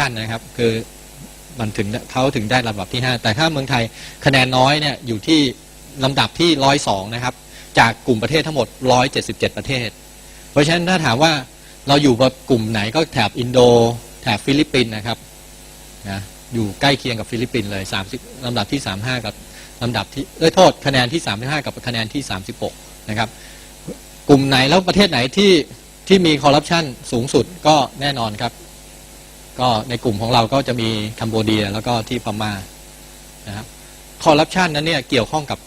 ชันนะครับ คือมันถึงเขาถึงได้ลำดับที่ 5 แต่ถ้าเมืองไทยคะแนนน้อยเนี่ยอยู่ที่ลำดับที่ร้อยสองนะครับ จากกลุ่มประเทศทั้งหมด 177 ประเทศ เพราะฉะนั้นถ้าถามว่าเราอยู่กับกลุ่มไหนก็แถบอินโด แถบฟิลิปปินส์นะครับนะอยู่ใกล้เคียงกับฟิลิปปินส์เลย30ลำดับที่ 35 กับลำดับที่เอ้ยโทษคะแนนที่ 35 กับคะแนนที่ 36 นะครับ กลุ่มไหนแล้วประเทศไหนที่ที่มีคอร์รัปชันสูงสุดก็แน่นอนครับ ก็ในกลุ่มของเราก็จะมีคัมโบเดียแล้วก็ที่พม่านะครับคอร์รัปชันนั้นเนี่ยเกี่ยวข้องกับ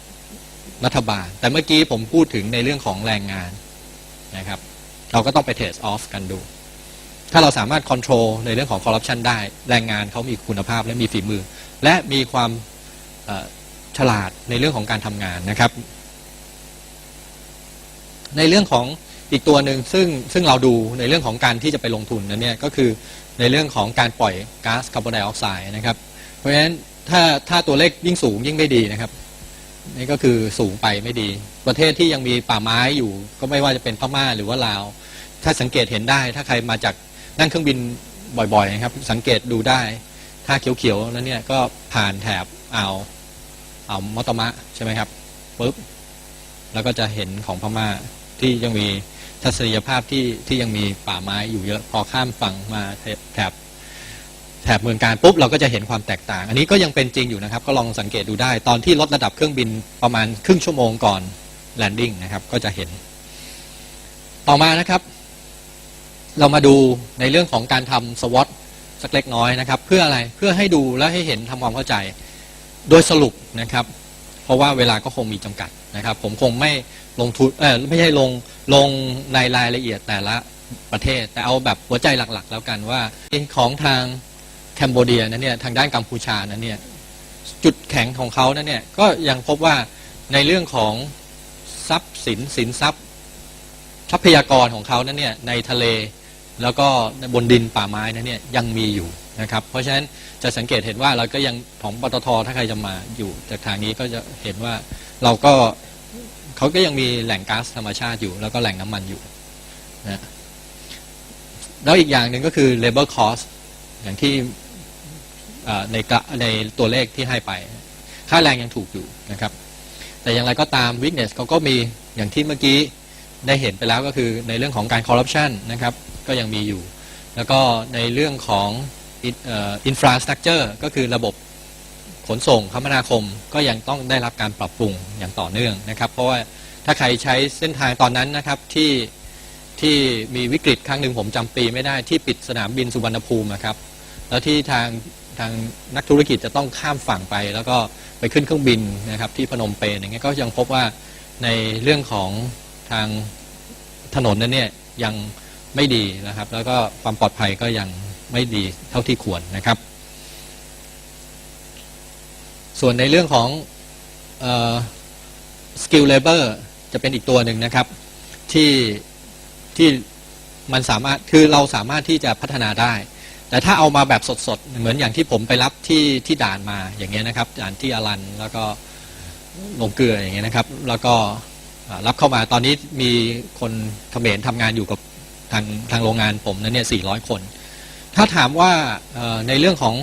รัฐบาล แต่เมื่อกี้ผมพูดถึงในเรื่องของแรงงานนะครับ เราก็ต้องไปเทสออฟกันดู ถ้าเราสามารถควบคุมในเรื่องของคอร์รัปชันได้ แรงงานเขามีคุณภาพและมีฝีมือ และมีความฉลาดในเรื่องของการทำงานนะครับ ในเรื่องของอีกตัวหนึ่งซึ่งซึ่งเราดูในเรื่องของการที่จะไปลงทุนนั้นเนี่ยก็คือ ในเรื่องของการปล่อยก๊าซคาร์บอนไดออกไซด์นะครับ เพราะฉะนั้นถ้าถ้าตัวเลขยิ่งสูงยิ่งไม่ดีนะครับ นี่ก็คือสูงไปไม่ดี ประเทศที่ยังมีป่าไม้อยู่ ก็ไม่ว่าจะเป็นพม่าหรือว่าลาว ถ้าสังเกตเห็นได้ ถ้าใครมาจากนั่งเครื่องบินบ่อยๆนะครับ สังเกตดูได้ ถ้าเขียวๆนั้นเนี่ยก็ผ่านแถบอ่าวอ่าวมอตมะใช่ไหมครับปุ๊บแล้วก็จะเห็นของพม่า ที่ยังมีทัศนียภาพที่ที่ยังมีป่าไม้อยู่เยอะพอข้ามฝั่งมาแถบแถบเมืองการปุ๊บเราก็จะเห็นความแตกต่าง อันนี้ก็ยังเป็นจริงอยู่นะครับ ก็ลองสังเกตดูได้ ตอนที่ลดระดับเครื่องบินประมาณครึ่งชั่วโมงก่อนแลนดิ้งนะครับก็จะเห็น ต่อมานะครับ เรามาดูในเรื่องของการทำสวอตสักเล็กน้อยนะครับ เพื่ออะไรเพื่อให้ดูและให้เห็นทำความเข้าใจ โดยสรุปนะครับ เพราะว่าเวลาก็คงมีจำกัดนะครับ ผมคงไม่ลงทุนเออไม่ใช่ลงลงในรายละเอียดแต่ละประเทศ แต่เอาแบบหัวใจหลักๆ แล้วกันว่าของทางแคนโบเดียนั้นเนี่ยทางด้านกัมพูชานั้นเนี่ยจุดแข็งของเขานั้นเนี่ยก็ยังพบว่าในเรื่องของทรัพย์สินสินทรัพย์ ทรัพยากรของเขานั้นเนี่ยในทะเลแล้วก็บนดินป่าไม้นั้นเนี่ยยังมีอยู่ นะครับเพราะฉะนั้นจะสังเกตเห็นว่าเราก็ยังของปตทถ้าใครจะมาอยู่จากทางนี้ก็จะเห็นว่าเราก็เขาก็ยังมีแหล่งก๊าซธรรมชาติอยู่ แล้วก็แหล่งน้ำมันอยู่นะแล้วอีกอย่างหนึ่งก็คือ labor cost อย่างที่ในในตัวเลขที่ให้ไป ค่าแรงยังถูกอยู่นะครับ แต่อย่างไรก็ตาม weakness เขาก็มีอย่างที่เมื่อกี้ได้เห็นไปแล้วก็คือในเรื่องของการคอร์รัปชันนะครับ ก็ยังมีอยู่ แล้วก็ในเรื่องของ อินฟราสตรักเจอร์ก็คือระบบขนส่งคมนาคมก็ยังต้องได้รับการปรับปรุงอย่างต่อเนื่องนะครับ เพราะว่าถ้าใครใช้เส้นทางตอนนั้นนะครับที่ที่มีวิกฤตครั้งหนึ่งผมจำปีไม่ได้ที่ปิดสนามบินสุวรรณภูมิครับ แล้วที่ทางทางนักธุรกิจจะต้องข้ามฝั่งไป แล้วก็ไปขึ้นเครื่องบินนะครับที่พนมเปญอย่างเงี้ยก็ยังพบว่าในเรื่องของทางถนนนั้นเนี่ยยังไม่ดีนะครับ แล้วก็ความปลอดภัยก็ยัง ไม่ดีเท่าที่ควรนะครับ ส่วนในเรื่องของสกิลเลเบอร์จะเป็นอีกตัวหนึ่งนะครับ ที่ที่มันสามารถคือเราสามารถที่จะพัฒนาได้ แต่ถ้าเอามาแบบสดๆ เหมือนอย่างที่ผมไปรับที่ที่ด่านมาอย่างเงี้ยนะครับด่านที่อารันแล้วก็ลงเกลืออย่างเงี้ยนะครับ แล้วก็รับเข้ามาตอนนี้มีคนเขมรทำงานอยู่กับทางทางโรงงานผมนั้นเนี่ย400 คน ถ้าถามว่าในเรื่องของ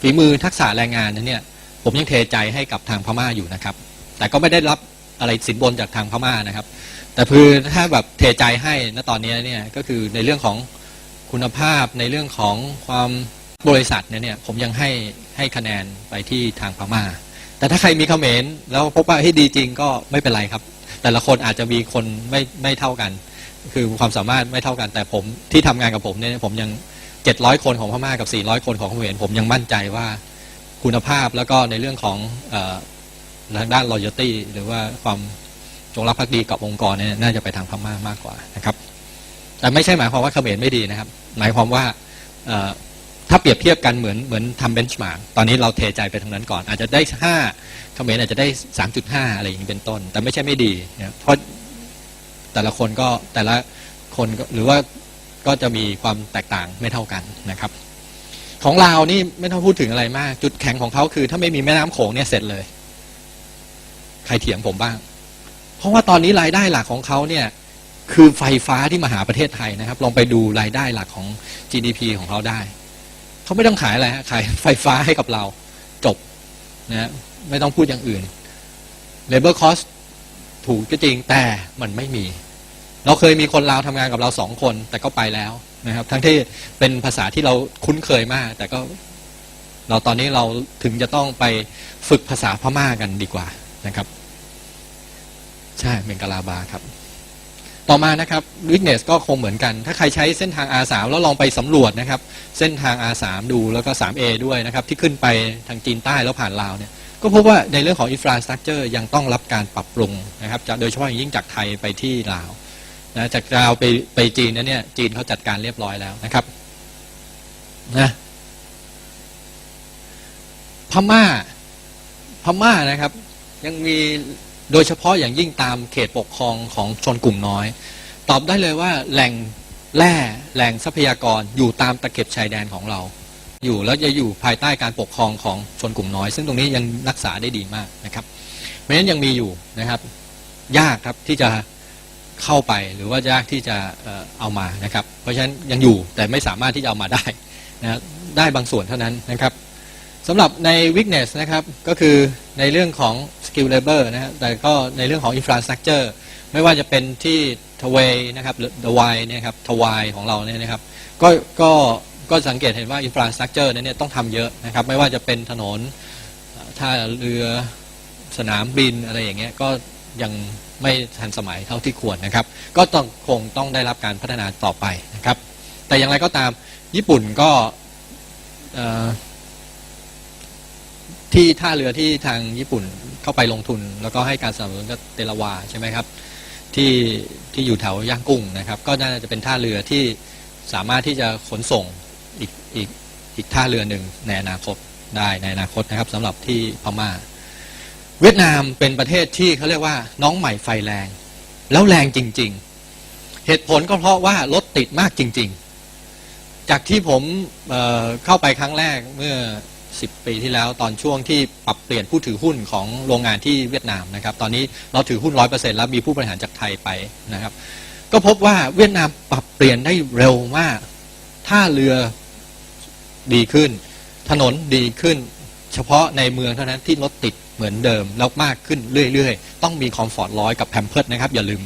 ฝีมือทักษะแรงงานนั้นเนี่ยผมยังเทใจให้กับทางพม่าอยู่นะครับ แต่ก็ไม่ได้รับอะไรสินบนจากทางพม่านะครับ แต่คือถ้าแบบเทใจให้ณตอนนี้เนี่ยก็คือในเรื่องของคุณภาพในเรื่องของความบริษัทเนี่ยเนี่ยผมยังให้ให้คะแนนไปที่ทางพม่า แต่ถ้าใครมีเขมรแล้วพบว่าให้ดีจริงก็ไม่เป็นไรครับ แต่ละคนอาจจะมีคนไม่ไม่เท่ากัน คือความสามารถไม่เท่ากัน แต่ผมที่ทำงานกับผมเนี่ยผมยัง 700 คนของพม่ากับ 400 คนของเขมรผมยังมั่นใจว่าคุณภาพแล้วก็ในเรื่องของทางด้าน loyalty หรือว่าความจงรักภักดีกับองค์กรเนี่ยน่าจะไปทางพม่ามากกว่านะครับ แต่ไม่ใช่หมายความว่าเขมรไม่ดีนะครับ หมายความว่าถ้าเปรียบเทียบกันเหมือนเหมือนทำเบนช์มาร์กตอนนี้เราเทใจไปทางนั้นก่อน อาจจะได้5เขมรอาจจะได้ 3.5 อะไรอย่างนี้เป็นต้น แต่ไม่ใช่ไม่ดีนะเพราะแต่ละคนก็แต่ละคนหรือว่า ก็จะมีความแตกต่างไม่เท่ากันนะครับ ของลาวนี่ไม่ต้องพูดถึงอะไรมาก จุดแข็งของเขาคือ ถ้าไม่มีแม่น้ำโขงเนี่ยเสร็จเลย ใครเถียงผมบ้าง เพราะว่าตอนนี้รายได้หลักของเขาเนี่ยคือไฟฟ้าที่มาหาประเทศไทยนะครับ ลองไปดูรายได้หลักของ GDP ของเขาได้ เขาไม่ต้องขายอะไรขายไฟฟ้าให้กับเราจบนะฮะไม่ต้องพูดอย่างอื่น labor cost ถูกก็จริงแต่มันไม่มี เราเคยมีคนลาวทำงานกับเราสองคน แต่ก็ไปแล้วนะครับ ทั้งที่เป็นภาษาที่เราคุ้นเคยมาก แต่ก็เราตอนนี้เราถึงจะต้องไปฝึกภาษาพม่ากันดีกว่านะครับ ใช่เมงกาลาบาครับ ต่อมานะครับวิกเนสก็คงเหมือนกัน ถ้าใครใช้เส้นทาง R3 แล้วลองไปสำรวจนะครับ เส้นทาง R3 ดูแล้วก็ 3A ด้วยนะครับ ที่ขึ้นไปทางจีนใต้แล้วผ่านลาวเนี่ยก็พบว่าในเรื่องของอินฟราสตรักเจอร์ยังต้องรับการปรับปรุงนะครับจะโดยเฉพาะอย่างยิ่งจากไทยไปที่ลาว นะจากลาวไปไปจีนนั้นเนี่ย จีนเขาจัดการเรียบร้อยแล้วนะครับนะพม่า พม่านะครับ ยังมีโดยเฉพาะอย่างยิ่งตามเขตปกครองของชนกลุ่มน้อย ตอบได้เลยว่าแหล่งแร่แหล่งทรัพยากรอยู่ตามตะเข็บชายแดนของเรา อยู่แล้วจะอยู่ภายใต้การปกครองของชนกลุ่มน้อย ซึ่งตรงนี้ยังรักษาได้ดีมากนะครับเพราะฉะนั้นยังมีอยู่นะครับ ยากครับที่จะ เข้าไปหรือว่ายากที่จะเอามานะครับ เพราะฉะนั้นยังอยู่แต่ไม่สามารถที่จะเอามาได้นะได้บางส่วนเท่านั้นนะครับสำหรับใน weakness นะครับก็คือในเรื่องของ skill labor นะฮะแต่ก็ในเรื่องของ infrastructure ไม่ว่าจะเป็นที่ทเวนะครับหรือ the y เนี่ยครับทวายของเราเนี่ยนะครับก็ก็ก็สังเกตเห็นว่า infrastructure นั้นเนี่ยต้องทำเยอะนะครับ ไม่ว่าจะเป็นถนนท่าเรือสนามบินอะไรอย่างเงี้ยก็ยัง ไม่ทันสมัยเท่าที่ควรนะครับ ก็ต้องคงต้องได้รับการพัฒนาต่อไปนะครับ แต่อย่างไรก็ตามญี่ปุ่นก็ที่ท่าเรือที่ทางญี่ปุ่นเข้าไปลงทุน แล้วก็ให้การสนับสนุนกับเตลาวาใช่ไหมครับที่ที่อยู่แถวย่างกุ้งนะครับ ก็น่าจะเป็นท่าเรือที่สามารถที่จะขนส่งอีกอีกอีกท่าเรือหนึ่งในอนาคตได้ในอนาคตนะครับสำหรับที่พม่า เวียดนามเป็นประเทศที่เขาเรียกว่าน้องใหม่ไฟแรง แล้วแรงจริง ๆ เหตุผลก็เพราะว่ารถติดมากจริง ๆ จากที่ผมเเข้าไปครั้งแรกเมื่อ 10 ปีที่แล้วตอนช่วงที่ปรับเปลี่ยนผู้ถือหุ้นของโรงงานที่เวียดนามนะครับ ตอนนี้เราถือหุ้น 100%แล้วมีผู้บริหารจากไทยไปนะครับ ก็พบว่าเวียดนามปรับเปลี่ยนได้เร็วมากท่าเรือดีขึ้น ถนนดีขึ้น เฉพาะในเมืองเท่านั้นที่รถติด เหมือนเดิมแล้วมากขึ้นเรื่อยๆ ต้องมีคอมฟอร์ตร้อยกับแพมเพิร์ดนะครับ อย่าลืม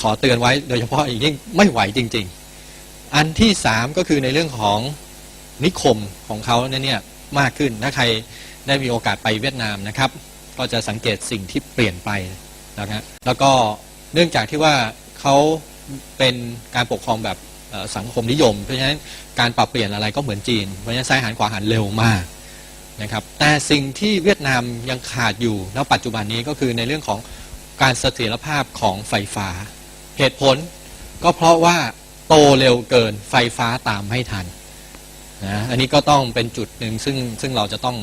ขอเตือนไว้โดยเฉพาะอย่างยิ่งไม่ไหวจริง ๆ อันที่สามก็คือในเรื่องของนิคมของเขาเนี่ยมากขึ้นถ้าใครได้มีโอกาสไปเวียดนามนะครับ ก็จะสังเกตสิ่งที่เปลี่ยนไปนะฮะแล้วก็เนื่องจากที่ว่าเขาเป็นการปกครองแบบสังคมนิยม เพราะฉะนั้นการปรับเปลี่ยนอะไรก็เหมือนจีน เพราะฉะนั้นซ้ายหันขวาหันเร็วมาก นะครับแต่สิ่งที่เวียดนามยังขาดอยู่ณปัจจุบันนี้ก็คือในเรื่องของการเสถียรภาพของไฟฟ้า เหตุผลก็เพราะว่าโตเร็วเกินไฟฟ้าตามไม่ทันนะอันนี้ก็ต้องเป็นจุดหนึ่งซึ่งซึ่งเราจะต้อง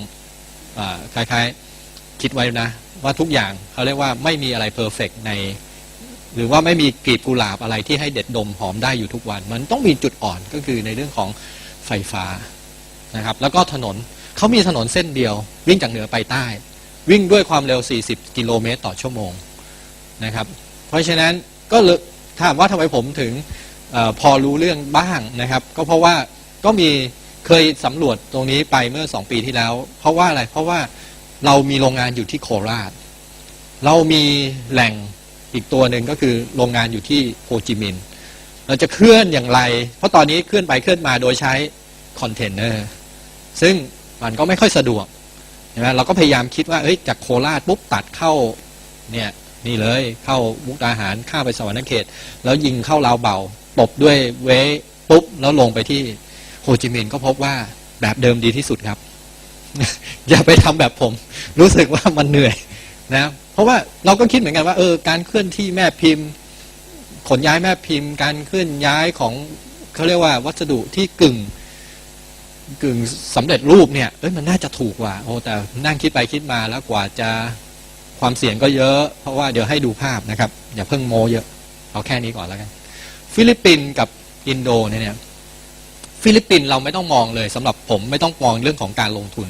อคล้ายๆคิดไว้นะ ว่าทุกอย่างเขาเรียกว่าไม่มีอะไรเพอร์เฟกใน หรือว่าไม่มีกลีบกุหลาบอะไรที่ให้เด็ดดมหอมได้อยู่ทุกวัน มันต้องมีจุดอ่อนก็คือในเรื่องของไฟฟ้านะครับ แล้วก็ถนน เขามีถนนเส้นเดียว วิ่งจากเหนือไปใต้ วิ่งด้วยความเร็ว 40 กิโลเมตรต่อชั่วโมงนะครับ เพราะฉะนั้นก็ถามว่าทำไมผมถึงออพอรู้เรื่องบ้างนะครับ ก็เพราะว่าก็มีเคยสำรวจตรงนี้ไปเมื่อ 2 ปีที่แล้ว เพราะว่าอะไรเพราะว่าเรามีโรงงานอยู่ที่โคราช เรามีแหล่งอีกตัวหนึ่งก็คือโรงงานอยู่ที่โฮจิมินห์เราจะเคลื่อนอย่างไร เพราะตอนนี้เคลื่อนไปเคลื่อนมาโดยใช้คอนเทนเนอร์ซึ่ง มันก็ไม่ค่อยสะดวกใช่ไหมเราก็พยายามคิดว่าเอ้ยจากโคราชปุ๊บตัดเข้าเนี่ยนี่เลยเข้ามุกดาหารข้าไปสวรรณเขต แล้วยิงเข้าลาวเบาตบด้วยเวปุ๊บแล้วลงไปที่โฮจิมินห์ก็พบว่าแบบเดิมดีที่สุดครับ อย่าไปทำแบบผม รู้สึกว่ามันเหนื่อยนะเพราะว่าเราก็คิดเหมือนกันว่าเออการเคลื่อนที่แม่พิมพ์ ขนย้ายแม่พิมพ์ การเคลื่อนย้ายของเขาเรียกว่าวัสดุที่กึ่ง กึ่งสำเร็จรูปเนี่ยเอ้ยมันน่าจะถูกกว่าโอ้แต่นั่งคิดไปคิดมาแล้วกว่าจะความเสี่ยงก็เยอะ เพราะว่าเดี๋ยวให้ดูภาพนะครับ อย่าเพิ่งโมเยอะ เอาแค่นี้ก่อนแล้วกัน ฟิลิปปินส์กับอินโดเนี่ยฟิลิปปินส์เราไม่ต้องมองเลยสำหรับผมไม่ต้องมองเรื่องของการลงทุน